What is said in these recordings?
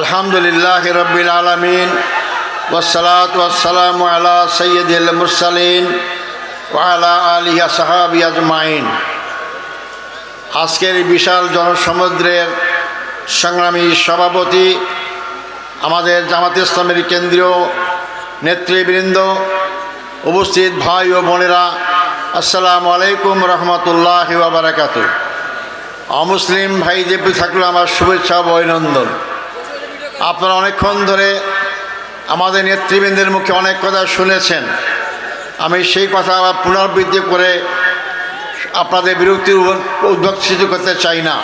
আলহামদুলিল্লাহ রবিল আলমিন ওসলাত ওসালাম আলা সৈয়দ মুরসালিন ওয়ালা আলিয়া সাহাবি আজমাইন। আজকের বিশাল জনসমুদ্রের সংগ্রামী সভাপতি আমাদের জামাত ইসলামের কেন্দ্রীয় নেতৃবৃন্দ, উপস্থিত ভাই ও বোনেরা, আসসালামু আলাইকুম রহমতুল্লাহ বারাকাত অমুসলিম ভাই দেবী থাকলে, আমার শুভেচ্ছা অভিনন্দন। আপনারা অনেকক্ষণ ধরে আমাদের নেতৃবৃন্দের মুখে অনেক কথা শুনেছেন। আমি সেই কথা আবার পুনরাবৃত্তি করে আপনাদের বিরক্তির উদ্যোগ সৃষ্টি করতে চাই না।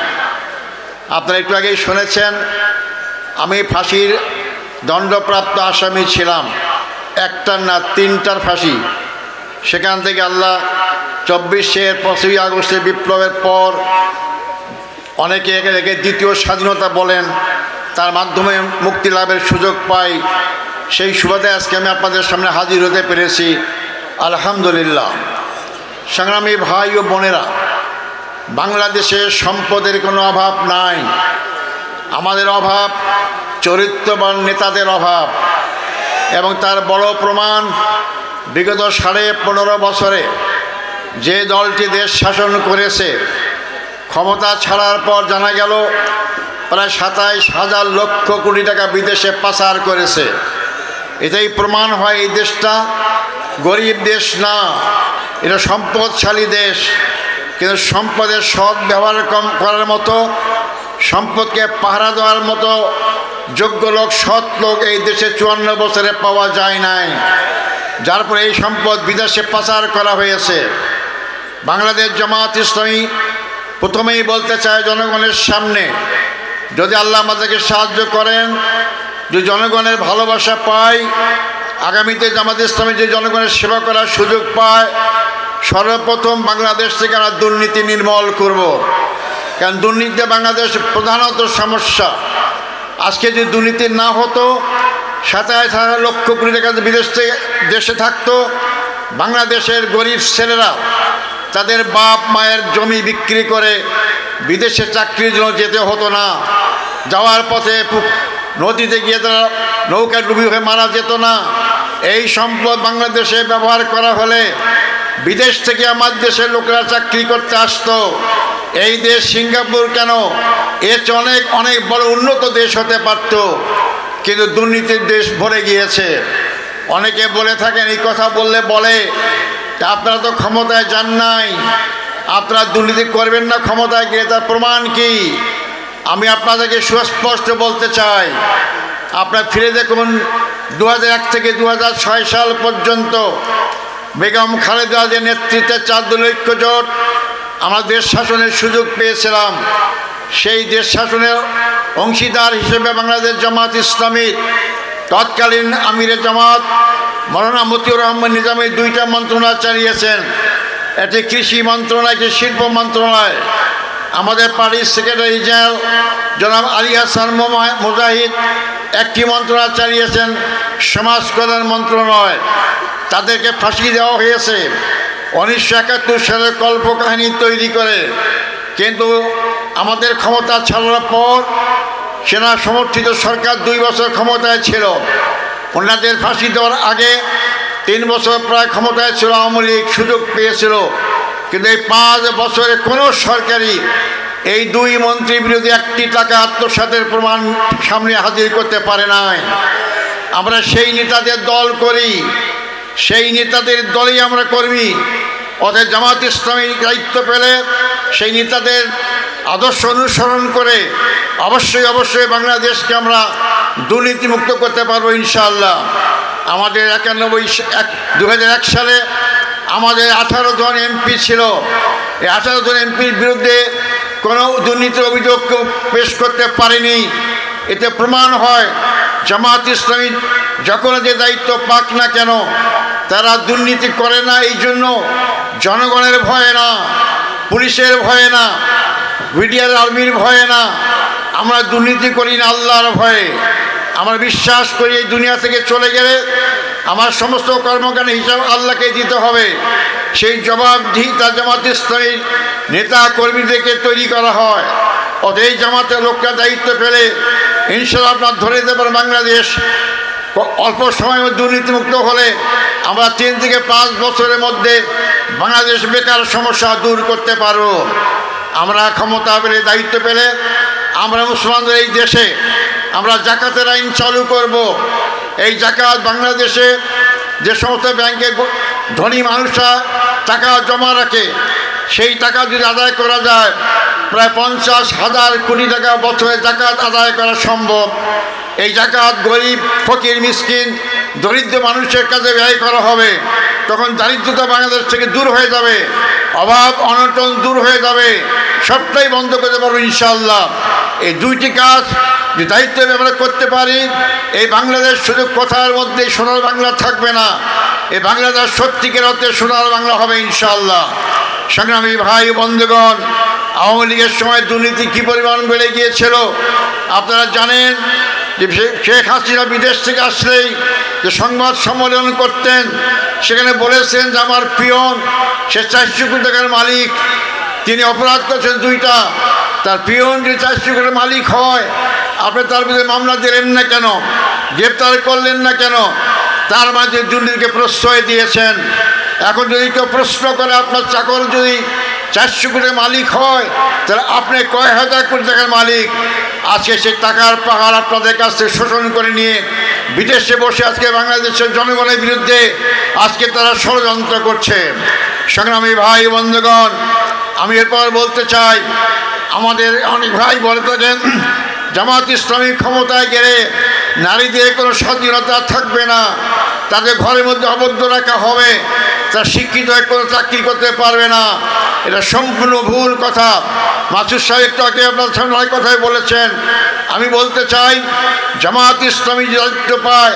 আপনারা একটু আগেই শুনেছেন, আমি ফাঁসির দণ্ডপ্রাপ্ত আসামি ছিলাম। একটার না তিনটার ফাঁসি। সেখান থেকে আল্লাহ চব্বিশের পঁচিশে আগস্টের বিপ্লবের পর অনেকে একে একে দ্বিতীয় স্বাধীনতা বলেন তার মাধ্যমে মুক্তি লাভের সুযোগ পাই। সেই সুবাদে আজকে আমি আপনাদের সামনে হাজির হতে পেরেছি। আলহামদুলিল্লাহ। সংগ্রামী ভাই ও বোনেরা, বাংলাদেশে সম্পদের কোনো অভাব নাই। আমাদের অভাব, চরিত্রবান নেতাদের অভাব এবং তার বড় প্রমাণ বিগত সাড়ে পনেরো বছরে যে দলটি দেশ শাসন করেছে ক্ষমতা ছাড়ার পর জানা গেল, প্রায় সাতাইশ হাজার লক্ষ কোটি টাকা বিদেশে পাচার করেছে। এটাই প্রমাণ হয় এই দেশটা গরিব দেশ না, এটা সম্পদশালী দেশ। কিন্তু সম্পদের সৎ ব্যবহার কম করার মতো, সম্পদকে পাহারা দেওয়ার মতো যোগ্য লোক, সৎ লোক এই দেশে চুয়ান্ন বছরে পাওয়া যায় নাই। যার পরে এই সম্পদ বিদেশে পাচার করা হয়েছে। বাংলাদেশ জামাত ইসলামী প্রথমেই বলতে চায় জনগণের সামনে, যদি আল্লাহ আমাদেরকে সাহায্য করেন যে জনগণের ভালোবাসা পাই আগামীতে জামাত ইসলামী যে জনগণের সেবা করার সুযোগ পায়, সর্বপ্রথম বাংলাদেশ থেকে আমরা দুর্নীতি নির্মূল করব। কারণ দুর্নীতিতে বাংলাদেশ প্রধানত সমস্যা আজকে যদি দুর্নীতি না হতো, সাতাশ হাজার লক্ষ কোটি টাকা বিদেশ থেকে, দেশে থাকতো, বাংলাদেশের গরিব ছেলেরা তাদের বাপ মায়ের জমি বিক্রি করে বিদেশে চাকরির জন্য যেতে হতো না, যাওয়ার পথে নদীতে গিয়ে তারা নৌকা ডুবি হয়ে মারা যেত না। এই সম্পদ বাংলাদেশে ব্যবহার করা হলে বিদেশ থেকে আমার দেশের লোকেরা চাকরি করতে আসতো। এই দেশ সিঙ্গাপুর কেন? চেয়ে অনেক অনেক বড় উন্নত দেশ হতে পারত, কিন্তু দুর্নীতির দেশ ভরে গিয়েছে। অনেকে বলে থাকেন, এই কথা বললে বলে আপনারা তো ক্ষমতায় যান নাই। আপনারা দুর্নীতি করবেন না, ক্ষমতায় গিয়ে তার প্রমাণ কি? আমি আপনাদেরকে সুস্পষ্ট বলতে চাই, আপনার ফিরে দেখুন দু হাজার এক থেকে দু হাজার ছয় সাল পর্যন্ত বেগম খালেদা যে নেতৃত্বে চার ঐক্য জোট আমরা দেশ শাসনের সুযোগ পেয়েছিলাম। সেই দেশ শাসনের অংশীদার হিসেবে বাংলাদেশ জামাত ইসলামী তৎকালীন আমিরে জামাত মৌলানা মতিউর রহমান নিজামী দুইটা মন্ত্রণালয় চালিয়েছেন। এটি কৃষি মন্ত্রণালয় একটি শিল্প মন্ত্রণালয়। আমাদের পার্টির সেক্রেটারি জেনারেল জনাব আলী হাসান মুজাহিদ একটি মন্ত্রণালয় চালিয়েছেন, সমাজ কল্যাণ মন্ত্রণালয়। তাদেরকে ফাঁসি দেওয়া হয়েছে। উনিশশো একাত্তর সালের কল্পকাহিনী তৈরি করে। কিন্তু আমাদের ক্ষমতা ছাড়ার পর সেনা সমর্থিত সরকার দুই বছর ক্ষমতায় ছিল। ওনাদের ফাঁসি দেওয়ার আগে তিন বছর প্রায় ক্ষমতায় ছিল, আওয়ামী লীগ সুযোগ পেয়েছিল। কিন্তু এই পাঁচ বছরে কোনো সরকারি এই দুই মন্ত্রী বিরোধী একটি টাকা আত্মসাতের প্রমাণ সামনে হাজির করতে পারে নাই। আমরা সেই নেতাদের দল করি, সেই নেতাদের দলেই আমরা কর্মী। অতএব জামাত ইসলামী দায়িত্ব পেলে সেই নেতাদের আদর্শ অনুসরণ করে অবশ্যই অবশ্যই বাংলাদেশকে আমরা দুর্নীতিমুক্ত করতে পারব ইনশাআল্লাহ। আমাদের একানব্বই এক দু সালে আমাদের আঠারো জন এমপি ছিল। এই আঠারো জন এমপির বিরুদ্ধে কোনো দুর্নীতির অভিযোগ কেউ পেশ করতে পারেনি। এতে প্রমাণ হয়, জামাত ইসলামী যখন যে দায়িত্ব পাক না কেন, তারা দুর্নীতি করে না, এই জন্য জনগণের ভয়ে না, পুলিশের ভয়ে না, মিডিয়ার আর্মির ভয়ে না, আমরা দুর্নীতি করি না আল্লাহর ভয়ে। আমরা বিশ্বাস করি এই দুনিয়া থেকে চলে গেলে আমার সমস্ত কর্মকাণ্ড হিসাব আল্লাহকে দিতে হবে। সেই জবাবদিহিতা জামাত ইসলামীর নেতা কর্মীদেরকে তৈরি করা হয়। অতএব জামাতের লোকরা দায়িত্ব পেলে ইনশাল্লাহ আপনার ধরে দিতে পারেন বাংলাদেশ। অল্প মধ্যে দুর্নীতিমুক্ত হলে আমরা তিন থেকে পাঁচ বছরের মধ্যে বাংলাদেশ বেকার সমস্যা দূর করতে পারব। আমরা ক্ষমতা পেলে, দায়িত্ব পেলে আমরা মুসলমানদের এই দেশে আমরা জাকাতের আইন চালু করব। এই জাকাত বাংলাদেশে যে সমস্ত ব্যাংকে ধনী মানুষরা টাকা জমা রাখে, সেই টাকা যদি আদায় করা যায়, প্রায় পঞ্চাশ হাজার কোটি টাকা বছরে জাকাত আদায় করা সম্ভব। এই জাকাত গরিব, ফকির, মিসকিন দরিদ্র মানুষের কাছে ব্যয় করা হবে, তখন দারিদ্রতা বাংলাদেশ থেকে দূর হয়ে যাবে, অভাব, অনটন দূর হয়ে যাবে, সবটাই বন্ধ করতে পারব ইনশাল্লাহ এই দুইটি কাজ যে দায়িত্ব আমরা করতে পারি, এই বাংলাদেশ শুধু কথার মধ্যে সোনার বাংলা থাকবে না, এই বাংলাদেশ সত্যিকের অর্থে সোনার বাংলা হবে ইনশাল্লাহ সংগ্রামী ভাই বন্ধুগণ, আওয়ামী লীগের সময় দুর্নীতি কী পরিমাণ বেড়ে গিয়েছিল, আপনারা জানেন যে শেখ হাসিনা বিদেশ থেকে আসলেই যে সংবাদ সম্মেলন করতেন, সেখানে বলেছেন যে আমার পিয়ন সে চারশো কোটি টাকার মালিক, তিনি অপরাধ করছেন দুইটা, তার পিয়ন যে চারশো মালিক হয়, আপনি তার বিরুদ্ধে মামলা দিলেন না কেন? গ্রেপ্তার করলেন না কেন? তার মাঝে দুর্নীতিকে প্রশ্রয় দিয়েছেন। এখন যদি কেউ প্রশ্ন করে, আপনার চাকর যদি চারশো কোটির মালিক হয়, তাহলে আপনি কয় হাজার কোটি টাকার মালিক? আজকে সেই টাকার পাহাড় আপনাদের কাছ থেকে শোষণ করে নিয়ে বিদেশে বসে আজকে বাংলাদেশের জনগণের বিরুদ্ধে আজকে তারা ষড়যন্ত্র করছে। সংগ্রামী ভাই, বন্ধুগণ, আমি এরপর বলতে চাই, আমাদের অনেক ভাই বলে থাকেন জামাত ইসলামী ক্ষমতায় গেলে নারীদের কোনো স্বাধীনতা থাকবে না, তাদের ঘরের মধ্যে আবদ্ধ রাখা হবে তার শিক্ষিত কোনো চাকরি করতে পারবে না। এটা সম্পূর্ণ ভুল কথা। মাসুর সাহেব তো আগে আপনার সামনে কথাই বলেছেন। আমি বলতে চাই জামাত ইসলামী দায়িত্ব পায়,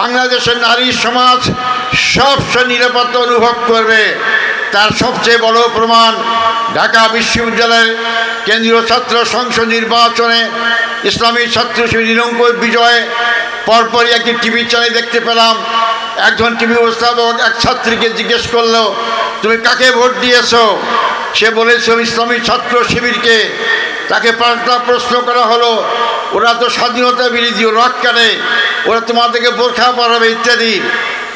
বাংলাদেশের নারী সমাজ সবসময় নিরাপত্তা অনুভব করবে। তার সবচেয়ে বড় প্রমাণ ঢাকা বিশ্ববিদ্যালয়ের কেন্দ্রীয় ছাত্র সংসদ নির্বাচনে ইসলামী ছাত্র শিবির নিরঙ্কুশ বিজয়ে পরপরই একটি টিভি চ্যানেল দেখতে পেলাম। একজন টিভি উপস্থাপক এক ছাত্রীকে জিজ্ঞেস করল তুমি কাকে ভোট দিয়েছ? সে বলেছে ইসলামী ছাত্র শিবিরকে। তাকে পাল্টা প্রশ্ন করা হলো ওরা তো স্বাধীনতা বিরোধী রক কাটে ওরা তোমাদেরকে বোরখা পরাবে ইত্যাদি।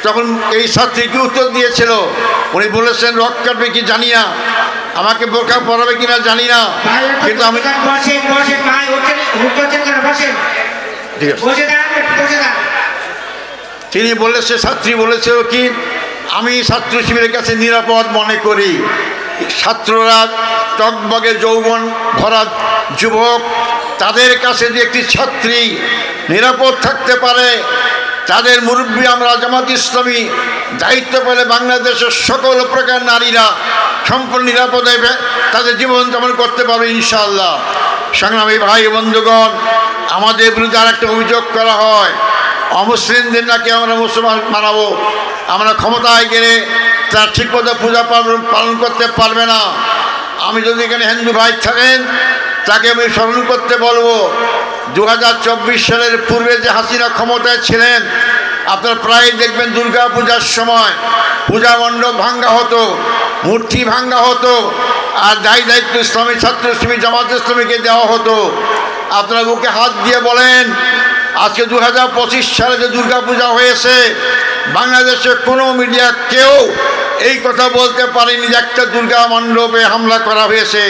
তখন এই ছাত্রী কি উত্তর দিয়েছিল? উনি বলেছেন রক কাটবে কি জানি না আমাকে বোরখা পরাবে কিনা জানি না কিন্তু আমি কেন ঠিক আছে বসে দাঁড়ান একটু বসে দাঁড়ান তিনি বলেছে, ছাত্রী বলেছিল কি, আমি ছাত্র শিবিরের কাছে নিরাপদ মনে করি। ছাত্ররা টকবগে যৌবন ভরা যুবক, তাদের কাছে যে একটি ছাত্রী নিরাপদ থাকতে পারে, তাদের মুরব্বী আমরা জামাত ইসলামী দায়িত্ব পেলে বাংলাদেশের সকল প্রকার নারীরা সম্পূর্ণ নিরাপদে তাদের জীবন যাপন করতে পারবে ইনশাআল্লাহ। সংগ্রামী ভাই বন্ধুগণ, আমাদের বিরুদ্ধে আর একটা অভিযোগ করা হয়। অমুসলিমদের নাকি আমরা মুসলমান মানাবো? আমরা ক্ষমতায় গেলে তার ঠিকমতো পূজা পালন পালন করতে পারবে না। আমি যদি এখানে হিন্দু ভাই থাকেন, তাকে আমি স্মরণ করতে বলব। দু হাজার চব্বিশ সালের পূর্বে যে হাসিনা ক্ষমতায় ছিলেন, আপনার প্রায় দেখবেন দুর্গা পূজার সময় পূজা মণ্ডপ ভাঙ্গা হতো, মূর্তি ভাঙ্গা হতো, আর দায়ী দায়িত্ব ইসলামী ছাত্র শ্রমিক জামাত ইসলামীকে দেওয়া হতো। আপনারা বুকে হাত দিয়ে বলেন আজকে দু হাজার পঁচিশ সালে যে দুর্গাপূজা হয়েছে, বাংলাদেশের কোনো মিডিয়া কেউ এই কথা বলতে পারেনি যে একটা দুর্গা মণ্ডপে হামলা করা হয়েছে,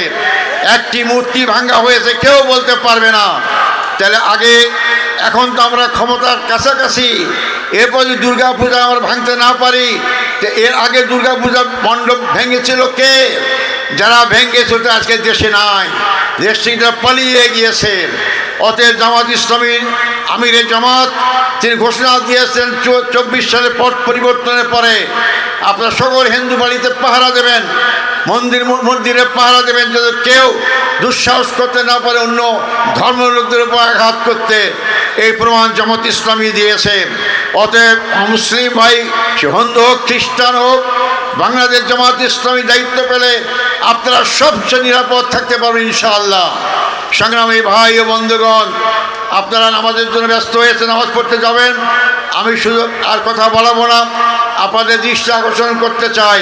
একটি মূর্তি ভাঙ্গা হয়েছে, কেউ বলতে পারবে না। তাহলে আগে এখন তো আমরা ক্ষমতার কাছাকাছি, এরপর যদি দুর্গা পূজা আমরা ভাঙতে না পারি, তো এর আগে দুর্গা পূজা মণ্ডপ ভেঙেছিল কে? যারা ভেঙেছে তো আজকে দেশে নাই, দেশ পালিয়ে গিয়েছে। অতএব জামাত ইসলামীর আমিরের জামাত তিনি ঘোষণা দিয়েছেন চব্বিশ সালের পট পরিবর্তনের পরে, আপনারা সকল হিন্দু বাড়িতে পাহারা দেবেন, মন্দির মন্দিরে পাহারা দেবেন, যাতে কেউ দুঃসাহস করতে না পারে, অন্য ধর্ম লোকদের উপর আঘাত করতে। এই প্রমাণ জামাত ইসলামী দিয়েছে। অতএব মুসলিম ভাই, সে হিন্দু হোক, খ্রিস্টান হোক, বাংলাদেশ জামাত ইসলামী দায়িত্ব পেলে আপনারা সবচেয়ে নিরাপদ থাকতে পারবেন ইনশাআল্লাহ। সংগ্রামী ভাই ও বন্ধুগণ, আপনারা নামাজের জন্য ব্যস্ত হয়েছে নামাজ পড়তে যাবেন। আমি শুধু আর কথা বলাবো না, আপনাদের দৃষ্টি আকর্ষণ করতে চাই।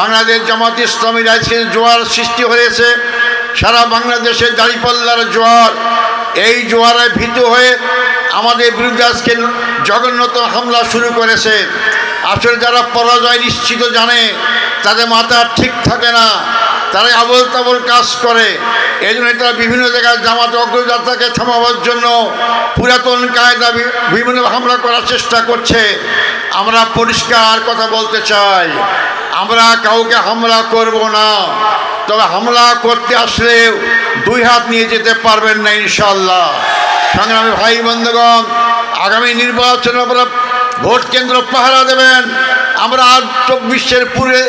বাংলাদেশ জামাত ইসলামী রাজনীতির জোয়ার সৃষ্টি হয়েছে। সারা বাংলাদেশের দাঁড়িপাল্লার জোয়ার, এই জোয়ারে ভীত হয়ে আমাদের বিরুদ্ধে আজকে জঘন্যতম হামলা শুরু করেছে। আসলে যারা পরাজয় নিশ্চিত জানে, তাদের মাথা ঠিক থাকে না। তারা আবল তাবল কাজ করে। এই জন্য তারা বিভিন্ন জায়গায় জামাত অগ্রযাত্রাকে থামাবার জন্য পুরাতন কায়দা বিভিন্ন হামলা করার চেষ্টা করছে। আমরা পরিষ্কার কথা বলতে চাই, আমরা কাউকে হামলা করব না। তবে হামলা করতে আসলে দুই হাত নিয়ে যেতে পারবেন না ইনশাল্লাহ সংগ্রামী ভাই বন্ধুগণ, আগামী নির্বাচনে আপনারা ভোট কেন্দ্র পাহারা দেবেন। আমরা আর চব্বিশের পুরে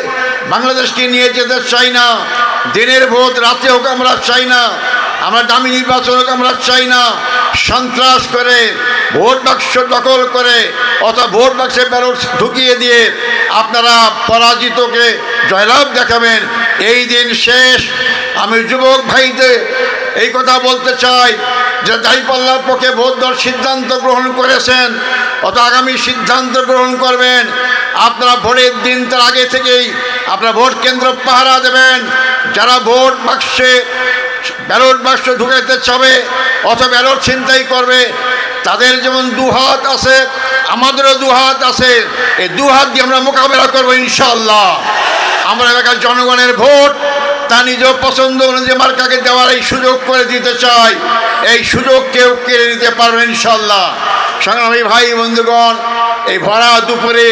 বাংলাদেশকে নিয়ে যেতে চাই না, দিনের ভোট, রাতে হোক আমরা চাই না, আমরা দামি নির্বাচন হোক আমরা চাই না, সন্ত্রাস করে, ভোট বাক্স দখল করে, অথবা ভোট বাক্সে ব্যালট ঢুকিয়ে দিয়ে আপনারা পরাজিতকে জয়লাভ দেখাবেন। এই দিন শেষ। আমি যুবক ভাইদের এই কথা বলতে চাই যে দাঁড়িপাল্লার পক্ষে দেওয়ার সিদ্ধান্ত গ্রহণ করেছেন। অত আগামী সিদ্ধান্ত গ্রহণ করবেন। আপনারা ভোটের দিন তার আগে থেকেই আপনারা ভোট কেন্দ্র পাহারা দেবেন। যারা ভোট বাক্সে, ব্যালট বাক্স ঢুকাইতে চাবে অথবা ব্যালট ছিনতাই করবে, তাদের যেমন দুহাত আছে, আমাদেরও দুহাত আছে। এই দুহাত দিয়ে আমরা মোকাবেলা করব ইনশাল্লাহ আমরা এলাকার জনগণের ভোট তা নিজেও পছন্দ অনুযায়ী মার্কাকে দেওয়ার এই সুযোগ করে দিতে চাই এই সুযোগ কেউ কেড়ে নিতে পারবে ইনশাল্লাহ সংগ্রামী ভাই, বন্ধুগণ, এই ভরা দুপুরে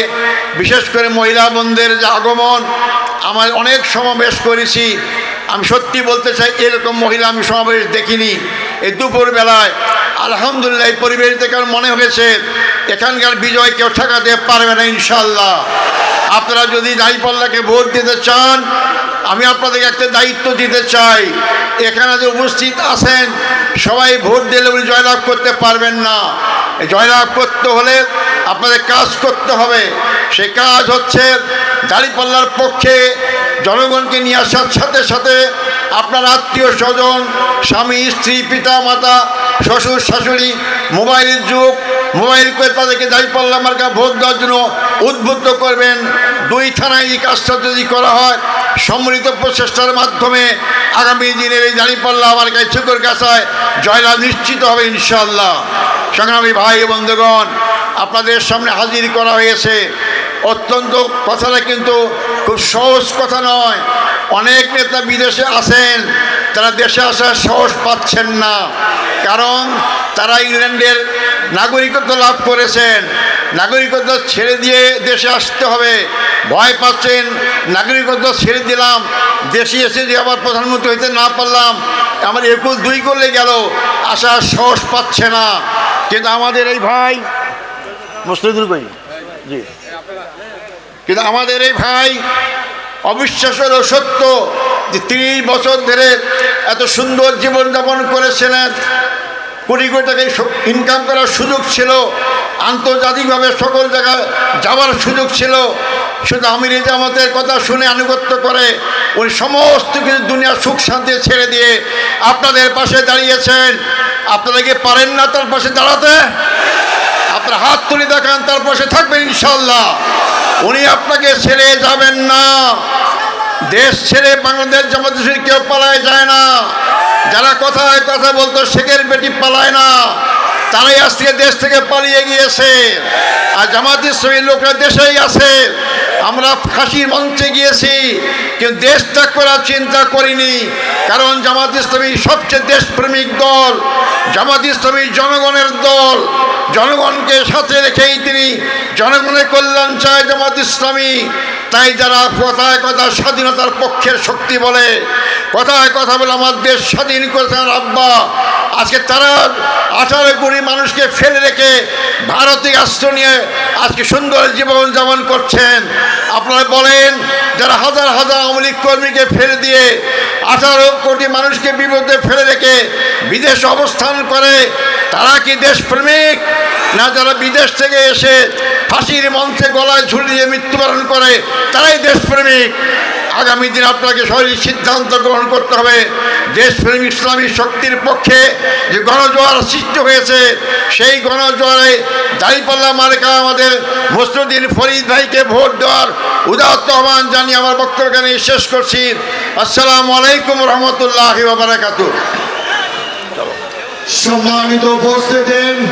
বিশেষ করে মহিলা বন্ধের যে আগমন, আমার অনেক সমাবেশ করেছি। আমি সত্যি বলতে চাই, এরকম মহিলা আমি সমাবেশ দেখিনি। এই দুপুর বেলায় আলহামদুলিল্লাহ এই পরিবেশ থেকে মনে হয়েছে, এখানকার বিজয় কেউ ঠেকাতে পারবে না ইনশাল্লাহ আপনারা যদি দাঁড়িপাল্লাকে ভোট দিতে চান আমি আপনাদেরকে একটা দায়িত্ব দিতে চাই। এখানে যে উপস্থিত আছেন, সবাই ভোট দিলে উনি জয়লাভ করতে পারবেন না। জয়লাভ করতে হলে আপনাদের কাজ করতে হবে। সে কাজ হচ্ছে দাঁড়িপাল্লার পক্ষে জনগণকে নিয়ে আসার সাথে সাথে আপনার আত্মীয় স্বজন, স্বামী, স্ত্রী, পিতা, মাতা, শ্বশুর, শাশুড়ি, মোবাইলের যুগ, মোবাইল করে তাদেরকে দাঁড়িপাল্লা মার্কা ভোট দেওয়ার জন্য উদ্বুদ্ধ করবেন। দুই থানায় এই কাজটা যদি করা হয় সম্মিলিত প্রচেষ্টার মাধ্যমে আগামী দিনের এই দাঁড়িপাল্লা আমার কাছে চুকর কাছায় জয়লাভ নিশ্চিত হবে ইনশাল্লাহ সংগ্রামী ভাই বন্ধুগণ, আপনাদের সামনে হাজির করা হয়েছে। অত্যন্ত কথাটা কিন্তু খুব সহজ কথা নয়। অনেক নেতা বিদেশে আছেন, তারা দেশে আসার সাহস পাচ্ছেন না। কারণ তারা ইংল্যান্ডের নাগরিকত্ব লাভ করেছেন। নাগরিকত্ব ছেড়ে দিয়ে দেশে আসতে হবে। ভয় পাচ্ছেন, নাগরিকত্ব ছেড়ে দিলাম, দেশে এসে যে আবার প্রধানমন্ত্রী হইতে না পারলাম, আমার একুশ দুই করলে গেল আসার সাহস পাচ্ছে না। কিন্তু আমাদের এই ভাই মুস্তিদুল কই জি। কিন্তু আমাদের এই ভাই অবিশ্বাস হলো সত্য যে তিরিশ বছর ধরে এত সুন্দর জীবনযাপন করেছিলেন। কোটি কোটি টাকা ইনকাম করার সুযোগ ছিল। আন্তর্জাতিকভাবে সকল জায়গায় যাওয়ার সুযোগ ছিল। শুধু আমির জামাতের কথা শুনে আনুগত্য করে উনি সমস্ত কিছু দুনিয়ার সুখ শান্তি ছেড়ে দিয়ে আপনাদের পাশে দাঁড়িয়েছেন। আপনারা কি পারেন না তার পাশে দাঁড়াতে? আপনার হাত তুলে দেখান তার পাশে থাকবেন ইনশাল্লাহ উনি আপনাকে ছেড়ে যাবেন না। দেশ ছেড়ে বাংলাদেশ জামাত কেউ পালায় যায় না। যারা কথায় কথা বলতো শেখের বেটি পালায় না। তারাই আজ থেকে দেশ থেকে পালিয়ে গিয়েছে। আর জামাত ইসলামীর লোকরা দেশেই আছে। আমরা ফাঁসির মঞ্চে গিয়েছি, কিন্তু দেশ ত্যাগ করার চিন্তা করিনি। কারণ জামাত ইসলামী সবচেয়ে দেশপ্রেমিক দল, জামাত ইসলামী জনগণের দল। জনগণকে সাথে রেখেই তিনি জনগণের কল্যাণ চায় জামাত ইসলামী। তাই যারা কথায় কথা স্বাধীনতার পক্ষের শক্তি বলে, কথায় কথা বলে আমার দেশ স্বাধীন করেছেন আব্বা। আজকে তারা আঠারো কোটি মানুষকে ফেলে রেখে ভারতীয় আশ্রয় নিয়ে আজকে সুন্দর জীবন যাপন করছেন। আপনারা বলেন, যারা হাজার হাজার আওয়ামী লীগ কর্মীকে ফেলে দিয়ে আঠারো কোটি মানুষকে বিপদে ফেলে রেখে বিদেশে অবস্থান করে, তারা কি দেশপ্রেমিক? না যারা বিদেশ থেকে এসে ফাঁসির মঞ্চে গলায় ঝুলিয়ে মৃত্যুবরণ করে, তারাই দেশপ্রেমিক। আগামী দিন আপনাকে সহজে সিদ্ধান্ত গ্রহণ করতে হবে। দেশপ্রেমিক ইসলামী শক্তির পক্ষে যে গণজোয়ার সৃষ্টি হয়েছে, সেই গণজোয়ারে দাঁড়িপাল্লা মার্কা আমাদের মসরুদ্দিন ফরিদ ভাইকে ভোট দেওয়ার উদাত্ত আহ্বান জানিয়ে আমার বক্তব্য শেষ করছি। আসসালামু আলাইকুম রহমতুল্লাহ সম্মানিত উপস্থিতি।